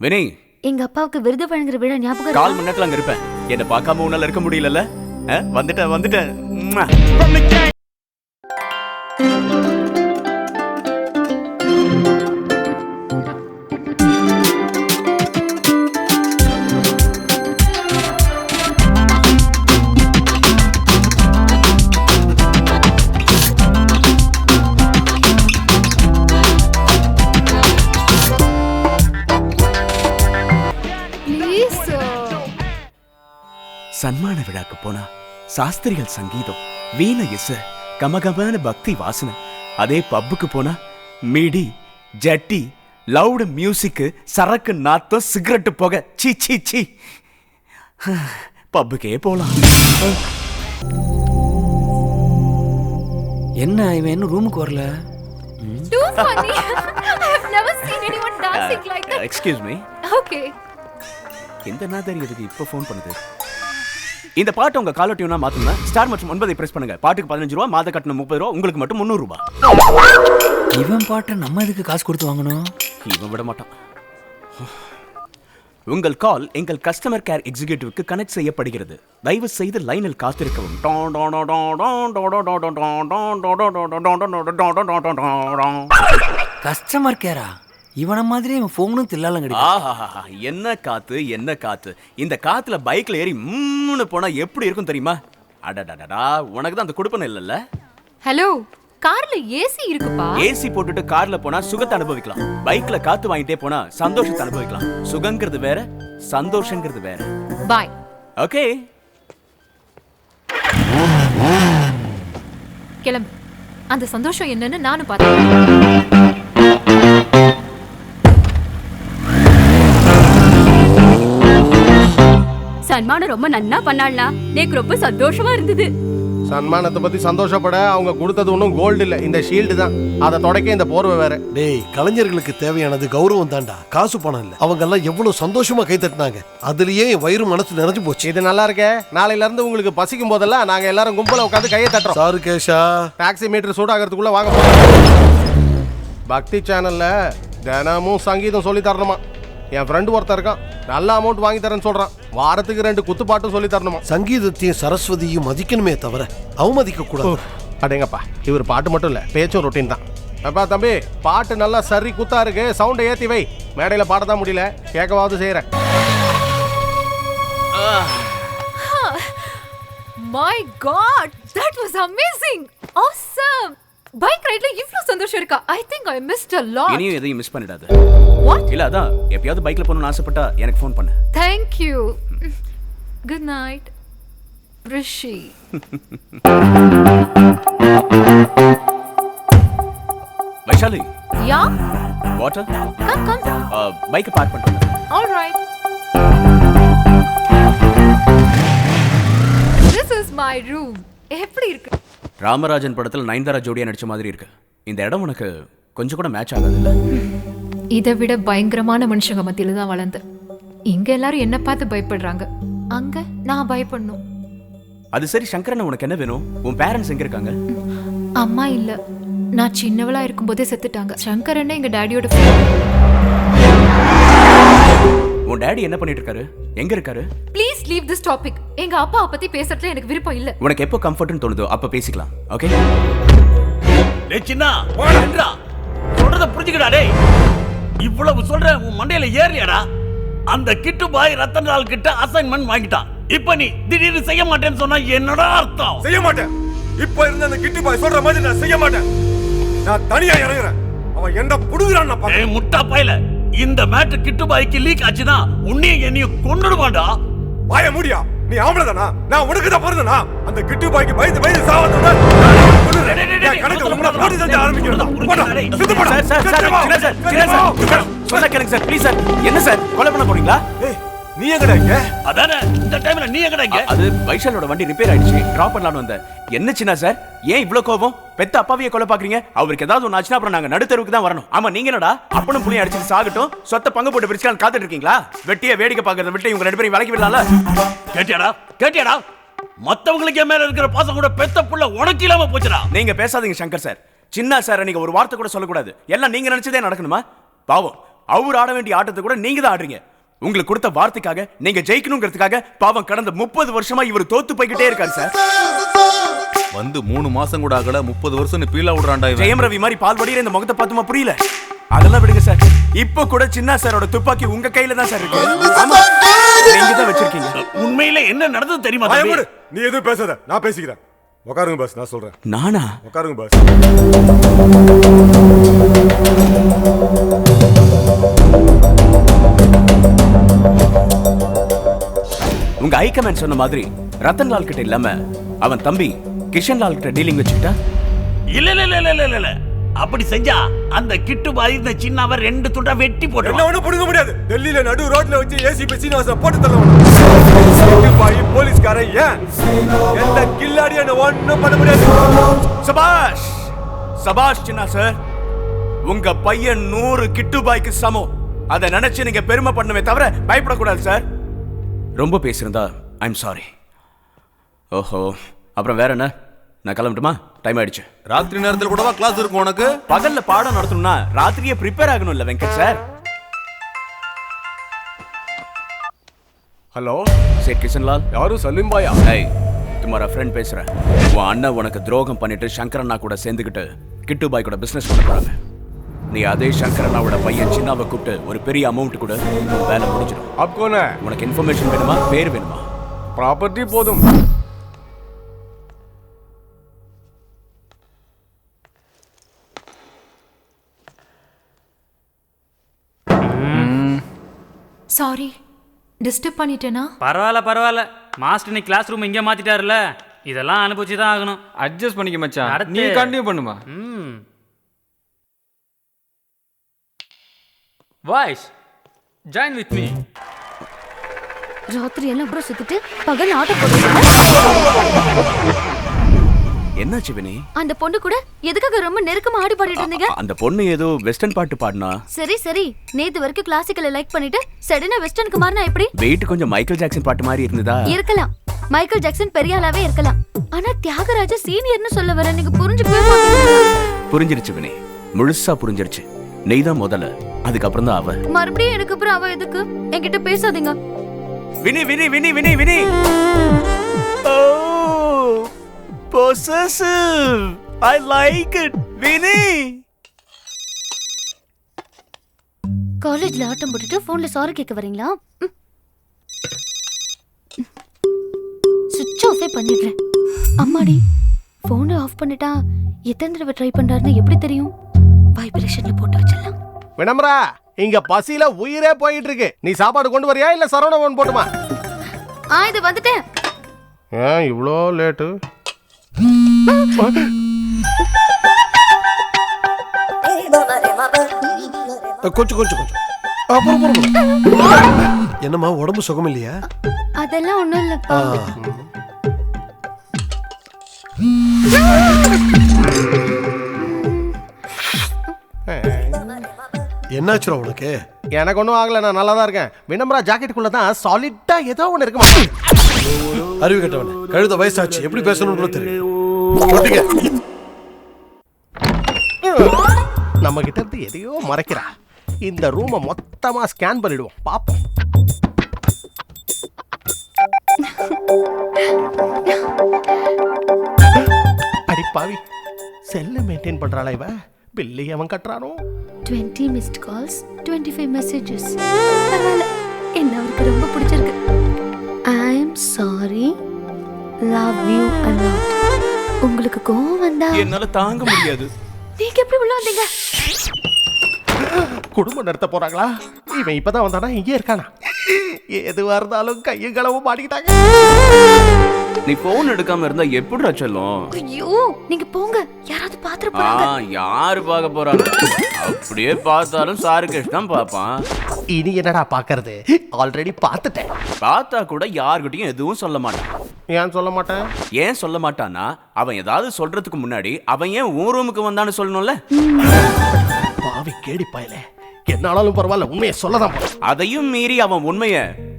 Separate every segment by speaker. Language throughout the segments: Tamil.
Speaker 1: வினய்
Speaker 2: எங்க அப்பாவுக்கு விருது வழங்குற விழா ஞாபகம்
Speaker 1: கால்? மணி நேரத்துல அங்க இருப்பேன். என்ன பார்க்காம உன்னால இருக்க முடியலல்ல? வந்துட்டேன் வந்துட்டேன். சன்மான விழாக்கு போனா சாஸ்திரிகள் சங்கீதம் வீண இசை கமகமான பக்தி வாசனை. அதே பப்புக்கு போனா மிடி ஜட்டி லவுட் மியூசிக் சரக்கு நாத்தம் சிகரெட் புகை. சீ சீ சீ. பப்புக்கே போலாம்.
Speaker 3: என்ன இவன் இன்னும் ரூமுக்கு வரல?
Speaker 2: Too funny. I have never seen anyone dancing like that.
Speaker 1: Excuse me
Speaker 2: Okay.
Speaker 1: எந்த நாதரி எதுக்கு இப்போ ஃபோன் பண்ணுது? இந்த பாட்டு உங்க கால டியூனா மாத்தணும் ஸ்டார் மற்றும் ஒன்பதை பிரஸ் பண்ணுங்க. பாட்டுக்கு பதினஞ்சு ரூபா மாத கட்டணம் முப்பது ரூபா உங்களுக்கு மட்டும் முந்நூறு
Speaker 3: இவன் பாட்டை நம்ம இதுக்கு காசு கொடுத்து வாங்கணும்?
Speaker 1: இவன் விட மாட்டான். உங்கள் கால் எங்கள் கஸ்டமர் கேர் எக்ஸிக்யூட்டிவ்க்கு கனெக்ட் செய்யப்படுகிறது. தயவு செய்து லைனில் காத்திருக்கவும்.
Speaker 3: கஸ்டமர் கேரா இவன மாதிரி இவன் ஃபோனும் தில்லாலம் கிடையாது
Speaker 1: என்ன காத்து என்ன காத்து? இந்த காத்துல பைக்ல ஏறி மூணு போனா எப்படி இருக்கும் தெரியுமா? அடடடடா உனக்கு தான் அந்த குடுப்பன இல்லல்ல?
Speaker 2: ஹலோ கார்ல ஏசி இருக்குப்பா.
Speaker 1: ஏசி போட்டுட்டு கார்ல போனா சுகத்தை அனுபவிக்கலாம். பைக்ல காத்து வாங்கிட்டே போனா சந்தோஷத்தை அனுபவிக்கலாம். சுகங்கிறது வேற சந்தோஷங்கிறது வேற.
Speaker 2: பாய்
Speaker 1: ஓகே
Speaker 2: கிளம்பு. அந்த சந்தோஷம் என்னன்னு நானும் பார்த்தேன்
Speaker 4: சன்மானம் ரொம்ப நன்னா பண்ணாள்னா எனக்கு ரொம்ப சந்தோஷமா இருந்தது.
Speaker 5: சன்மானத்தை பத்தி சந்தோஷப்பட அவங்க கொடுத்தது ஒன்றும் கோல்டு இல்ல. இந்த ஷீல்டு தான். அதை தொடக்க இந்த போர்வை வேற.
Speaker 6: டேய் கலைஞர்களுக்கு தேவையானது கௌரவம் தான்டா. காசு பணம் இல்ல. அவங்க எல்லாம் எவ்வளவு சந்தோஷமா கை தட்டினாங்க. அதுலயே என் வயிறு மனசு நிறைஞ்சு போச்சு.
Speaker 5: இது நல்லா இருக்கே. நாளையில இருந்து உங்களுக்கு பசிக்கும் போதெல்லாம் நாங்க எல்லாரும் கும்பல உட்காந்து கையை தட்டுறோம்.
Speaker 6: சாரு கேஷா.
Speaker 5: டாக்ஸி மீட்டர் சூடாகிறதுக்குள்ள வாங்க. போறோம் பக்தி சேனல்ல தினமும் சங்கீதம் சொல்லி தரணுமா? என் ஃப்ரெண்டு ஒருத்தன் இருக்கான். நல்ல அமௌண்ட் வாங்கி தரேன்னு சொல்றான். வாரத்துக்கு ரெண்டு குத்துப்பாட்டும் சொல்லி தரணுமா?
Speaker 6: சங்கீதத்தையும் சரஸ்வதியும் மதிக்கணுமே தவிர அவமதிக்க கூடாது.
Speaker 5: அடேங்கப்பா. இவர் பாட்டு மட்டும் இல்ல பேச்சும் ரொட்டீன் தான். அப்பா தம்பி பாட்டு நல்லா சரி குத்தா இருக்கு சவுண்டை ஏத்தி வை. மேடையில பாடதான் முடியல கேட்கவாவது செய்யறேன்
Speaker 2: my god that was amazing awesome bike ரைட்ல இவ்ளோ சந்தோஷம் இருக்கா? I think I missed a lot
Speaker 1: இனியும் எதையும் மிஸ் பண்ணிடாத.
Speaker 2: வாட்
Speaker 1: இல்ல அதான் எப்பயாவது பைக்ல போகணும்னு ஆசைப்பட்டா எனக்கு ஃபோன் பண்ணு.
Speaker 2: Thank you good night Rishi
Speaker 1: Vaishali
Speaker 2: yeah
Speaker 1: water
Speaker 2: come come
Speaker 1: bike park
Speaker 2: பண்ணுங்க alright this is my room எப்படி இருக்கு?
Speaker 1: ராமராஜன் படத்துல நயன்தாரா ஜோடியா நடிச்ச மாதிரி இருக்கு. இந்த இடம் உனக்கு கொஞ்சம் கூட மேட்ச் ஆகாது இல்ல
Speaker 2: இதை விட பயங்கரமான மனுஷங்க மத்தியில தான் வளர்ந்தேன் இங்க எல்லாரும் என்ன பார்த்து பயப்படுறாங்க. அங்க நான் பயப்படணும்.
Speaker 1: அது சரி சங்கரன் உனக்கு என்ன வேணும்? உன் பேரண்ட்ஸ் எங்க இருக்காங்க?
Speaker 2: அம்மா இல்ல. நான் சின்னவளா இருக்கும்போதே செத்துட்டாங்க. சங்கரன் எங்க டாடியோட friend.
Speaker 1: உன் டேடி என்ன பண்ணிட்டு இருக்காரு? எங்க இருக்காரு?
Speaker 2: ப்ளீஸ் லீவ் திஸ் டாபிக் எங்க அப்பாவை பத்தி பேசுறதுல எனக்கு விருப்பம் இல்ல.
Speaker 1: உனக்கு எப்போ கம்ஃபர்ட்னு தோணுதோ அப்ப பேசிக்கலாம் ஓகே?
Speaker 7: டேய் சின்னா என்றா சொல்றத புரிஞ்சுக்கடா டேய். இவ்வளவு சொல்ற உன் மண்டையில ஏறலையாடா அந்த கிட்டு பாய் ரத்தன் லால் கிட்ட அசைன்மெண்ட் வாங்கிட்டான். இப்ப நீ திடீர்னு செய்ய மாட்டேன்னு சொன்னா என்னடா அர்த்தம்?
Speaker 8: செய்ய மாட்டேன். இப்ப இருந்த அந்த கிட்டி பாய் சொல்ற மாதிரி நான் செய்ய மாட்டேன். நான் தனியா இறங்குறேன். அவன் என்ன புடுங்குறான் நான்
Speaker 7: முட்டா பயல இந்த மேட்ரு கிட்டு பாய்க்கு லீக் ஆச்சுன்னா உன்னையும் என்னையும் கொன்னுடுவான்டா.
Speaker 8: வாய முடியா? நீ ஆம்பளை தானா நான் உனக்கு தான் பிறந்தனா? அந்த கிட்டு பாய்க்கு பயந்து பயந்து சாவத்தோட கணக்கு போட்டி போடா,
Speaker 1: சார் கேளுங்க சார் ப்ளீஸ் சார். என்ன சார் கொலை பண்ண போறீங்களா?
Speaker 8: ஏய், நீ எங்கடா இங்க?
Speaker 7: அதானே இந்த டைம்ல நீ எங்கடா இங்க?
Speaker 1: அது வைஷாலோட வண்டி ரிப்பேர் ஆயிடுச்சு. டிராப் பண்ணலாம்னு வந்தேன். என்ன சின்ன சார்? ஏன் இவ்ளோ கோபம்? பெத்த அப்பாவையே கொலை பாக்குறீங்க அவருக்கு ஏதாவது ஒன்று ஆச்சுன்னா அப்புறம் நாங்க நடுத்தருவுக்கு தான் வரணும். ஆமா நீங்க என்னடா? அப்பனும் புள்ளையும் அடிச்சு சாகட்டும். சொத்த பங்கு போட்டு பிரிச்சுக்கலாம் காத்துட்டு இருக்கீங்களா? வெட்டிய வேடிக்கை பார்க்கறத விட்டு இவங்க ரெண்டு பேரும் விலக்கி விடலாம்ல?
Speaker 7: கேட்டியாடா? கேட்டியாடா? மத்தவங்களுக்கு மேல இருக்கிற பாசம் கூட பெத்த புள்ள உனக்கு இல்லாம போச்சுடா.
Speaker 1: நீங்க பேசாதீங்க சங்கர் சார். சின்ன சார் நீங்க ஒரு வார்த்தை கூட சொல்லக்கூடாது. எல்லாம் நீங்க நினைச்சதே நடக்கணுமா? பாவம். அவர் ஆட வேண்டிய ஆட்டத்தை கூட நீங்க தான் ஆடுறீங்க. உங்களுக்கு கொடுத்த வார்த்தைக்காக நீங்க ஜெயிக்கணுங்கிறதுக்காக பாவம் கடந்த முப்பது வருஷமா இவர் தோத்து போய்கிட்டே இருக்காரு சார்.
Speaker 9: வந்து மூணு மாசம் கூட ஆகல முப்பது வருஷம் பீலா விடுறான்டா இவன்.
Speaker 1: ஜெயம் ரவி மாதிரி பால் வடிகிற இந்த முகத்தை பார்த்துமா புரியல? அதெல்லாம் விடுங்க சார். இப்ப கூட சின்ன சாரோட துப்பாக்கி உங்க கையில தான் சார் இருக்கு. நீங்க தான் வச்சிருக்கீங்க.
Speaker 7: உண்மையில என்ன நடந்தது தெரியுமா
Speaker 8: நீ எதுவும் பேசாத. நான் பேசிக்கிறேன். உட்காருங்க பாஸ் நான் சொல்றேன்.
Speaker 1: நானா?
Speaker 8: உட்காருங்க பாஸ்
Speaker 1: உங்க ஹைகமேன் சொன்ன மாதிரி ரத்தன் லால் கிட்ட இல்லாம அவன் தம்பி கிஷன் லால் கிட்ட டீலிங் வச்சுக்கிட்டா?
Speaker 7: இல்ல இல்ல இல்ல இல்ல இல்ல இல்ல. அப்படி செஞ்சா அந்த கிட்டு பாய் இந்த சின்னவ ரெண்டு துண்டா வெட்டி
Speaker 8: என்ன
Speaker 7: போட்டுருவான்
Speaker 8: ஒண்ணும் புடுங்க முடியாது. டெல்லியில நடு ரோட்ல வச்சு ஏசிபி சீனிவாசன் போட்டு தள்ள பாய் போலீஸ்காரன் ஏன்? எந்த கில்லாடி என்ன ஒண்ணும் பண்ண முடியாது.
Speaker 1: சபாஷ் சபாஷ் சின்ன சார் உங்க பையன் நூறு கிட்டு பாய்க்கு சமம். அதை நினைச்சு நீங்க பெருமை பண்ணுமே தவிர பயப்படக்கூடாது சார். ரொம்ப பேசியிருந்தா ஐம் சாரி ஓஹோ அப்புறம் வேற என்ன? நான் கிளம்பட்டுமா? டைம் ஆயிடுச்சு.
Speaker 9: ராத்திரி நேரத்துல கூடவா கிளாஸ் இருக்கும் உனக்கு?
Speaker 1: பகல்ல பாடம் நடத்தணும்னா ராத்திரியே ப்ரிப்பேர் ஆகணும்ல வெங்கட் சார்
Speaker 5: ஹலோ
Speaker 1: சரி கிஷன்லால்
Speaker 5: யாரும் சலீம் பாயா
Speaker 1: ஏய் துமாரா ஃப்ரெண்ட் பேசுறேன். உன் அண்ணன் உனக்கு துரோகம் பண்ணிட்டு சங்கரண்ணா கூட சேர்ந்துக்கிட்டு கிட்டு பாய் கூட பிசினஸ் பண்ண போறாங்க. நீ அதே சங்கரனாவோட பையன் சின்னாவை கூப்பிட்டு ஒரு பெரிய அமௌண்ட் கூட. வேலை முடிஞ்சிடும்.
Speaker 5: அப்போன
Speaker 1: உனக்கு இன்ஃபர்மேஷன் வேணுமா? பேர் வேணுமா?
Speaker 5: ப்ராப்பர்ட்டி போதும்.
Speaker 2: சாரி டிஸ்டர்ப் பண்ணிட்டேனா?
Speaker 10: பரவாயில்ல பரவாயில்ல. மாஸ்டர் நீ கிளாஸ் ரூம் இங்கே மாத்திட்டாருல. இதெல்லாம் அனுபவிச்சு தான் ஆகணும்.
Speaker 3: அட்ஜஸ்ட் பண்ணிக்க மச்சான். நீ கண்டினியூ பண்ணுமா?
Speaker 10: ம். வாய்ஸ் ஜாயின் வித் மீ
Speaker 4: ராத்திரி எல்லாம் கூட சுத்திட்டு பகல் ஆட்டோ போட்டு
Speaker 1: என்னாச்சு வினி?
Speaker 4: அந்த பொண்ணு கூட எதுக்காக ரொம்ப நெருக்கமா ஆடி பாடிட்டு இருந்தீங்க?
Speaker 1: அந்த பொண்ணு ஏதோ வெஸ்டர்ன் பாட்டு பாடினா?
Speaker 4: சரி சரி. நேத்து வரைக்கும் கிளாசிக்கலை லைக் பண்ணிட்டு சடனா வெஸ்டர்னுக்கு மாறினா எப்படி?
Speaker 1: வெயிட் கொஞ்சம் மைக்கேல் ஜாக்சன் பாட்டு மாதிரி இருந்ததா?
Speaker 4: இருக்கலாம். மைக்கேல் ஜாக்சன் பெரிய ஆளாவே இருக்கலாம். ஆனா தியாகராஜ சீனியர்னு சொல்ல வர நீங்க மாட்டீங்க
Speaker 1: புரிஞ்சிருச்சு வினி. முழுசா புரிஞ்சிருச்சு. நீதான் முதல்ல. அதுக்கப்புறம் தான் அவ.
Speaker 4: மறுபடியும் எனக்கு அப்புறம் அவ எதுக்கு? என்கிட்ட பேசாதீங்க.
Speaker 1: வினி வினி வினி வினி வினி. ஓ possessive. I like it. Vini.
Speaker 4: காலேஜ்ல ஆட்டம் போட்டுட்டு போன்ல சாரி கேட்க வரீங்களா? சுவிட்ச் ஆஃபே பண்ணிடுறேன். அம்மாடி போனை ஆஃப் பண்ணிட்டா எத்தனை தடவை ட்ரை பண்றாருன்னு எப்படி தெரியும்? வைப்ரேஷன்ல போட்டு வச்சிடலாம்.
Speaker 5: வினம்ரா இங்க பசியில உயிரே போயிட்டு இருக்கு நீ சாப்பாடு கொண்டு வரியா இல்ல சரவணபவன் போட்டுமா?
Speaker 4: ஆ இது வந்துட்டேன்.
Speaker 5: ஏன் இவ்வளோ லேட்டு
Speaker 6: கொஞ்சம் கொஞ்சம் கொஞ்சம். என்னம்மா உடம்பு சுகம் இல்லையா?
Speaker 4: அதெல்லாம் ஒண்ணும் இல்லப்பா.
Speaker 6: என்னாச்சுடா உனக்கு?
Speaker 5: எனக்கு ஒன்றும் ஆகல நான் நல்லா தான் இருக்கேன். வினம்ரா ஜாக்கெட்டுக்குள்ள தான் சாலிட்டா ஏதோ ஒன்று இருக்குமா
Speaker 6: அறிவு கட்டவனே கழுத வயசாச்சு எப்படி பேசணும்னு கூட தெரியும்.
Speaker 5: நம்ம கிட்ட இருந்து எதையோ மறைக்கிறா. இந்த ரூமை மொத்தமா ஸ்கேன் பண்ணிடுவோம். பாப்போம். அடி பாவி செல்லு மெயின்டைன் பண்றாளா இவ? பில்லி அவன் கட்டுறானோ?
Speaker 4: Twenty missed calls twenty five messages பரவாயில்ல. என்ன அவருக்கு ரொம்ப பிடிச்சிருக்கு. I am sorry love you a lot உங்களுக்கு கோவம் வந்தா?
Speaker 1: என்னால தாங்க முடியாது.
Speaker 4: நீங்க எப்படி உள்ள வந்தீங்க?
Speaker 5: குடும்பம் நடத்த போறாங்களா? இவன் இப்பதான் வந்தானா? இங்கே இருக்கானா? எதுவா இருந்தாலும் கையும் களவும் மாட்டிக்கிட்டாங்க.
Speaker 1: நீ போன் எடுக்காம இருந்தா எப்படிடா செல்லும்?
Speaker 4: ஐயோ நீங்க போங்க. யாராவது பாத்துற போறாங்க.
Speaker 1: யாரு பார்க்க போறாங்க? அப்படியே பார்த்தாலும் சாருகேஷ் தான் பார்ப்பான்.
Speaker 5: இனி என்னடா பாக்குறது ஆல்ரெடி பார்த்துட்டேன்.
Speaker 1: பார்த்தா கூட யார்கிட்டயும் எதுவும் சொல்ல மாட்டான்.
Speaker 5: ஏன் சொல்ல மாட்டேன்?
Speaker 1: ஏன் சொல்ல மாட்டானா அவன் ஏதாவது சொல்றதுக்கு முன்னாடி அவன் ஏன் உன் ரூமுக்கு வந்தான்னு சொல்லணும்ல?
Speaker 5: பாவி கேடி பயல. என்னாலும் பரவாயில்ல உண்மையை சொல்லதான்
Speaker 1: அதையும் மீறி அவன் உண்மைய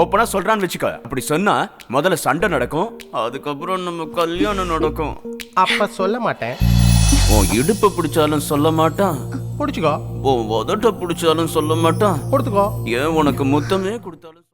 Speaker 1: ஓப்பனா சொல்றான்னு வச்சுக்க. அப்படி சொன்னா முதல்ல சண்டை நடக்கும் அதுக்கப்புறம் நம்ம கல்யாணம் நடக்கும்.
Speaker 5: அப்ப சொல்ல மாட்டேன்.
Speaker 1: உன் இடுப்பை பிடிச்சாலும் சொல்ல மாட்டான்.
Speaker 5: பிடிச்சிக்கோ.
Speaker 1: உன் உதட்ட பிடிச்சாலும் சொல்ல மாட்டான்.
Speaker 5: கொடுத்துக்கோ.
Speaker 1: ஏன் உனக்கு முத்தமே கொடுத்தாலும்